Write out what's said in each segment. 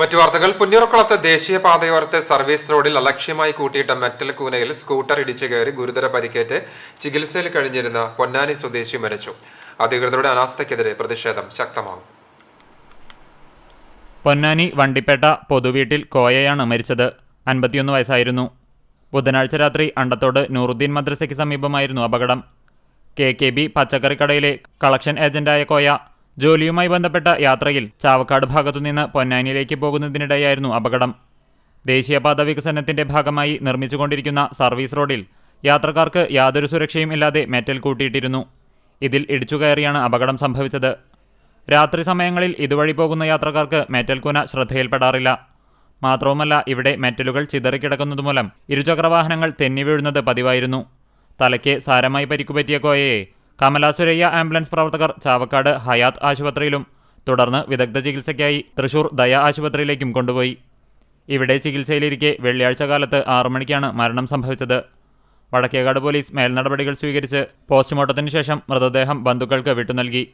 മറ്റു വാർത്തകൾ. പുന്നൂർക്കുളത്ത് ദേശീയപാതയോരത്തെ സർവീസ് റോഡിൽ അലക്ഷ്യമായി കൂട്ടിയിട്ട മെറ്റൽ കൂനയിൽ സ്കൂട്ടർ ഇടിച്ചു കയറി ഗുരുതര പരിക്കേറ്റ് ചികിത്സയിൽ കഴിഞ്ഞിരുന്ന പൊന്നാനി സ്വദേശി മരിച്ചു. അധികൃതരുടെ അനാസ്ഥയ്ക്കെതിരെ പ്രതിഷേധം ശക്തമാകും. പൊന്നാനി വണ്ടിപ്പേട്ട പൊതുവീട്ടിൽ കോയയാണ് മരിച്ചത്. അൻപത്തിയൊന്ന് വയസ്സായിരുന്നു. ബുധനാഴ്ച രാത്രി അണ്ടത്തോട് നൂറുദ്ദീൻ മദ്രസയ്ക്ക് സമീപമായിരുന്നു അപകടം. കെ കെ ബി പച്ചക്കറിക്കടയിലെ കളക്ഷൻ ഏജന്റായ കോയ ജോലിയുമായി ബന്ധപ്പെട്ട യാത്രയിൽ ചാവക്കാട് ഭാഗത്തുനിന്ന് പൊന്നാനിയിലേക്ക് പോകുന്നതിനിടെയായിരുന്നു അപകടം. ദേശീയപാത വികസനത്തിന്റെ ഭാഗമായി നിർമ്മിച്ചുകൊണ്ടിരിക്കുന്ന സർവീസ് റോഡിൽ യാത്രക്കാർക്ക് യാതൊരു സുരക്ഷയും ഇല്ലാതെ മെറ്റൽ കൂട്ടിയിട്ടിരുന്നു. ഇതിൽ ഇടിച്ചുകയറിയാണ് അപകടം സംഭവിച്ചത്. രാത്രി സമയങ്ങളിൽ ഇതുവഴി പോകുന്ന യാത്രക്കാർക്ക് മെറ്റൽ കൂന ശ്രദ്ധയിൽപ്പെടാറില്ല. മാത്രവുമല്ല ഇവിടെ മെറ്റലുകൾ ചിതറിക്കിടക്കുന്നതുമൂലം ഇരുചക്രവാഹനങ്ങൾ തെന്നി വീഴുന്നത് പതിവായിരുന്നു. തലയ്ക്ക് സാരമായി പരിക്കുപറ്റിയ കോയയെ കമലാസുരയ്യ ആംബുലൻസ് പ്രവർത്തകർ ചാവക്കാട് ഹയാത്ത് ആശുപത്രിയിലും തുടർന്ന് വിദഗ്ധ ചികിത്സയ്ക്കായി തൃശൂർ ദയ ആശുപത്രിയിലേക്കും കൊണ്ടുപോയി. ഇവിടെ ചികിത്സയിലിരിക്കെ വെള്ളിയാഴ്ച കാലത്ത് ആറു മണിക്കാണ് മരണം സംഭവിച്ചത്. വടക്കേകാട് പോലീസ് മേൽനടപടികൾ സ്വീകരിച്ച് പോസ്റ്റ്മോർട്ടത്തിന് ശേഷം മൃതദേഹം ബന്ധുക്കൾക്ക് വിട്ടുനൽകി.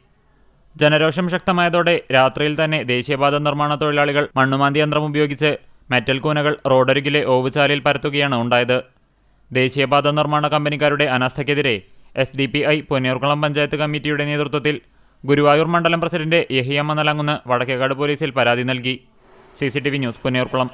ജനരോഷം ശക്തമായതോടെ രാത്രിയിൽ തന്നെ ദേശീയപാത നിർമ്മാണ തൊഴിലാളികൾ മണ്ണുമാന്തി യന്ത്രം ഉപയോഗിച്ച് മെറ്റൽ കൂനകൾ റോഡരികിലെ ഓവുചാലിൽ പരത്തുകയാണ് ഉണ്ടായത്. ദേശീയപാത നിർമ്മാണ കമ്പനിക്കാരുടെ അനാസ്ഥയ്ക്കെതിരെ S D P I Ponniyurkulam panchayat കമ്മിറ്റിയുടെ നേതൃത്വത്തിൽ ഗുരുവായൂർ മണ്ഡലം പ്രസിഡന്റ് യഹിയമ്മ നലങ്ങുന്ന് വടക്കേക്കാട് പോലീസിൽ പരാതി നൽകി. C C T V news Ponniyurkulam